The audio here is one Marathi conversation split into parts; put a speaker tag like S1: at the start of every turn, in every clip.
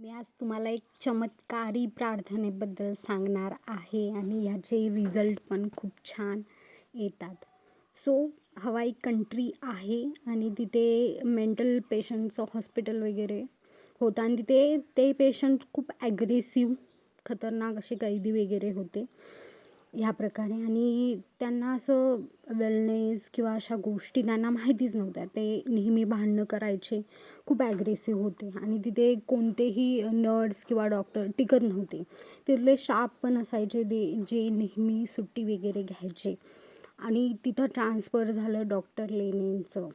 S1: मी आज तुम्हाला एक चमत्कारी प्रार्थनेबद्दल सांगणार आहे आणि ह्याचे रिझल्ट पण खूप छान येतात. सो हवाई कंट्री आहे आणि तिथे मेंटल पेशंटचं हॉस्पिटल वगैरे होतं आणि तिथे ते पेशंट खूप ॲग्रेसिव्ह खतरनाक असे कैदी वगैरे होते. ह्या प्रकारे आणि त्यांना असं वेलनेस किंवा अशा गोष्टी त्यांना माहितीच नव्हत्या. ते नेहमी भांडणं करायचे. खूप ॲग्रेसिव्ह होते. आणि तिथे कोणतेही नर्स किंवा डॉक्टर टिकत नव्हते. तिथले स्टाफ पण असायचे ते जे नेहमी सुट्टी वगैरे घ्यायचे. आणि तिथं ट्रान्सफर झालं डॉक्टर लेनेंचं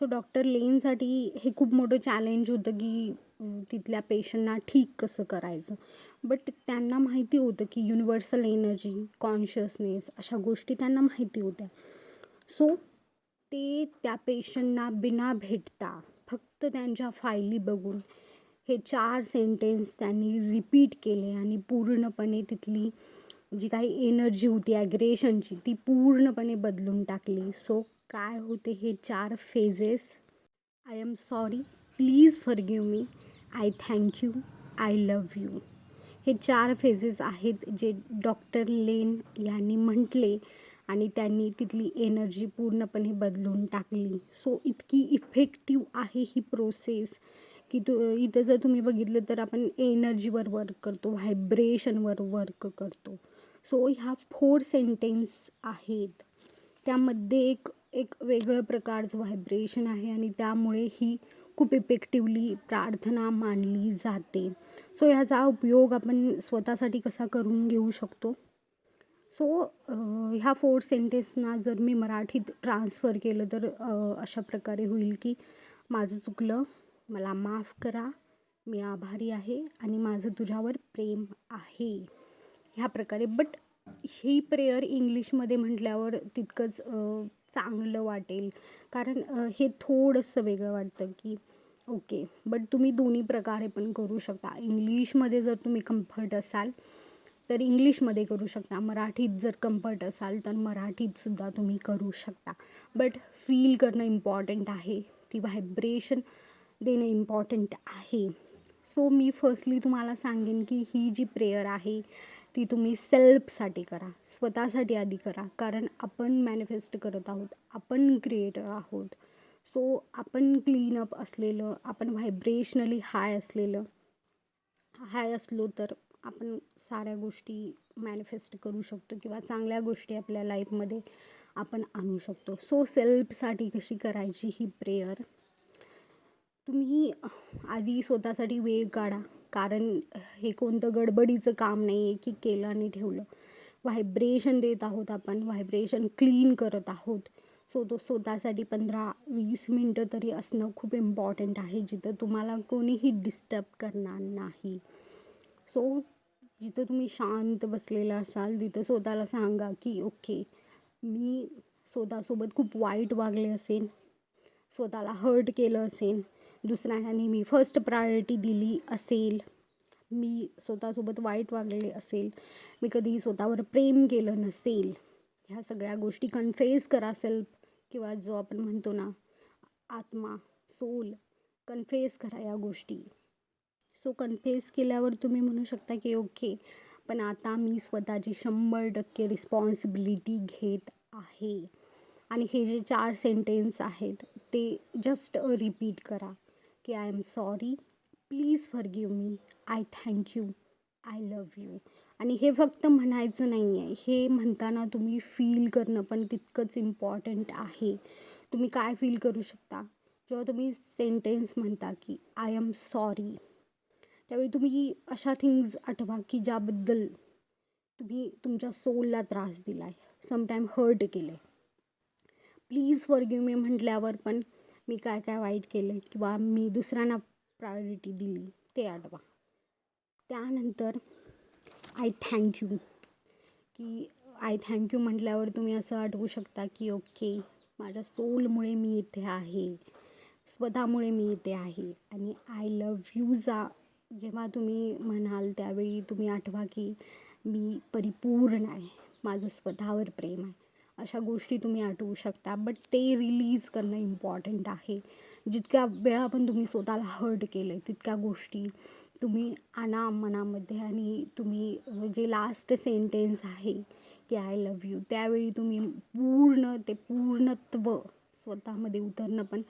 S1: सो डॉक्टर लेनसाठी हे खूप मोठं चॅलेंज होतं की तिथल्या पेशंटना ठीक कसं करायचं? बट त्यांना माहिती होतं की युनिव्हर्सल एनर्जी कॉन्शियसनेस अशा गोष्टी त्यांना माहिती होत्या. सो ते त्या पेशंटना बिना भेटता फक्त त्यांच्या फायली बघून हे चार सेंटेन्स त्यांनी रिपीट केले आणि पूर्णपणे तिथली जी काही एनर्जी होती ॲग्रेशनची ती पूर्णपणे बदलून टाकली. सो काय होते हे चार phases I am sorry please forgive me I thank you I love you हे चार फेजेस आहेत जे डॉक्टर लेन यांनी म्हटले आणि त्यांनी तिथली एनर्जी पूर्णपणे बदलून टाकली. सो इतकी इफेक्टिव्ह आहे ही प्रोसेस की तू इथं जर तुम्ही बघितलं तर आपण एनर्जीवर वर्क करतो व्हायब्रेशनवर वर्क करतो. सो ह्या फोर सेंटेन्स आहेत. त्यामध्ये एक एक वेगळं प्रकारचं व्हायब्रेशन आहे आणि त्यामुळे ही खूप इफेक्टिवली प्रार्थना मानली जाते. सो ह्याचा उपयोग आपण स्वतःसाठी कसा करून घेऊ शकतो? सो ह्या फोर सेंटेन्सना जर मी मराठीत ट्रान्सफर केलं तर अशा प्रकारे होईल की माझं चुकलं मला माफ करा मी आभारी आहे आणि माझं तुझ्यावर प्रेम आहे. ह्या प्रकारे. बट ही प्रेयर इंग्लिशमध्ये म्हटल्यावर तितकंच चांगलं वाटेल. कारण हे थोडंसं वेगळं वाटतं की ओके बट तुम्ही दोन्ही प्रकारे पण करू शकता. इंग्लिशमध्ये जर तुम्ही कम्फर्ट असाल तर इंग्लिशमध्ये करू शकता. मराठीत जर कम्फर्ट असाल तर मराठीतसुद्धा तुम्ही करू शकता. बट फील करणं इम्पॉर्टंट आहे. ती व्हायब्रेशन देणं इम्पॉर्टंट आहे. सो मी फर्स्टली तुम्हाला सांगेन की ही जी प्रेयर आहे ती तुम्ही सेल्फसाठी करा स्वतःसाठी आधी करा. कारण आपण मॅनिफेस्ट करत आहोत आपण क्रिएटर आहोत. सो आपण क्लीनअप असलेलं आपण व्हायब्रेशनली हाय असलेलं हाय असलो तर आपण साऱ्या गोष्टी मॅनिफेस्ट करू शकतो किंवा चांगल्या गोष्टी आपल्या लाईफमध्ये आपण आणू शकतो. सो सेल्फसाठी कशी करायची ही प्रेयर तुम्ही आधी स्वतःसाठी वेळ काढा. कारण हे कोणतं गडबडीचं काम नाही आहे की केलं आणि ठेवलं. व्हायब्रेशन देत आहोत आपण व्हायब्रेशन क्लीन करत आहोत. सो तो स्वतःसाठी पंधरा वीस मिनटं तरी असणं खूप इम्पॉर्टंट आहे जिथं तुम्हाला कोणीही डिस्टर्ब करणार नाही. सो जिथं तुम्ही शांत बसलेला असाल तिथं स्वतःला सांगा की ओके मी स्वतःसोबत खूप वाईट वागले असेल स्वतःला हर्ट केलं असेल दुसऱ्यांना नेहमी फर्स्ट प्रायोरिटी दिली असेल मी स्वतःसोबत वाईट वागले असेल मी कधी स्वतःवर प्रेम केलं नसेल ह्या सगळ्या गोष्टी कन्फेस करा सेल्फ किंवा जो आपण म्हणतो ना आत्मा सोल कन्फेस करा या गोष्टी. सो कन्फेस केल्यावर तुम्ही म्हणू शकता की ओके पण आता मी स्वतःची शंभर टक्के रिस्पॉन्सिबिलिटी घेत आहे. आणि हे जे चार सेंटेन्स आहेत ते जस्ट रिपीट करा. की I am sorry please forgive me I thank you I love you आणि हे फक्त म्हणायचं नाही आहे हे म्हणताना तुम्ही फील करणं पण तितकंच इम्पॉर्टंट आहे. तुम्ही काय फील करू शकता? जेव्हा तुम्ही सेंटेन्स म्हणता की आय एम सॉरी त्यावेळी तुम्ही अशा थिंग्ज आठवा की ज्याबद्दल तुम्ही तुमच्या सोलला त्रास दिला आहे समटाईम हर्ट केलं आहे प्लीज फॉरगिव्ह मी म्हटल्यावर पण मी काय काय वाईट केलं आहे किंवा मी दुसऱ्यांना प्रायोरिटी दिली ते आठवा त्यानंतर आय थँक यू की आय थँक्यू म्हटल्यावर तुम्ही असं आठवू शकता की ओके माझ्या सोलमुळे मी इथे आहे स्वतःमुळे मी इथे आहे आणि आय लव्ह यूजा जेव्हा तुम्ही म्हणाल त्यावेळी तुम्ही आठवा की मी परिपूर्ण आहे माझं स्वतःवर प्रेम आहे. अशा गोष्टी तुम्ही आठवू शकता बट ते रिलीज करणं इम्पॉर्टंट आहे. जितक्या वेळा पण तुम्ही स्वतःला हर्ट केलं आहे तितक्या गोष्टी तुम्ही आणा मनामध्ये आणि तुम्ही जे लास्ट सेंटेन्स आहे की आय लव्ह यू त्यावेळी तुम्ही पूर्ण ते पूर्णत्व स्वतःमध्ये उतरणं पण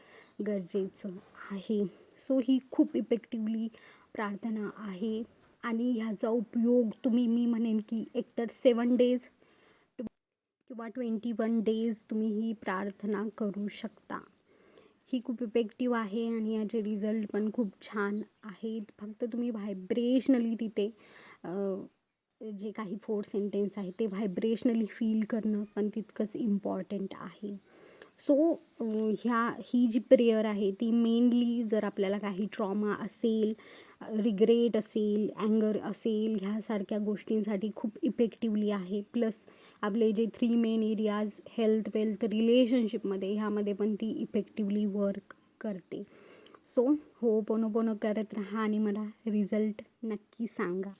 S1: गरजेचं आहे. सो ही खूप इफेक्टिवली प्रार्थना आहे. आणि ह्याचा उपयोग तुम्ही मी म्हणेन की एकतर सेवन डेज किंवा ट्वेंटी वन डेज तुम्ही ही प्रार्थना करू शकता. ही खूप इफेक्टिव्ह आहे आणि याचे रिझल्ट पण खूप छान आहेत. फक्त तुम्ही व्हायब्रेशनली तिथे जे काही फोर सेंटेन्स आहे ते व्हायब्रेशनली फील करणं पण तितकंच इम्पॉर्टंट आहे. सो ह्या ही जी प्रेयर आहे ती मेनली जर आपल्याला काही ट्रॉमा असेल रिग्रेट असेल अँगर असेल ह्यासारख्या गोष्टींसाठी खूप इफेक्टिवली आहे. प्लस आपले जे three main areas health wealth रिलेशनशिपमध्ये ह्यामध्ये पण ती इफेक्टिवली वर्क करते. सो हो पोनो पोनो करत राहा आणि मला रिझल्ट नक्की सांगा.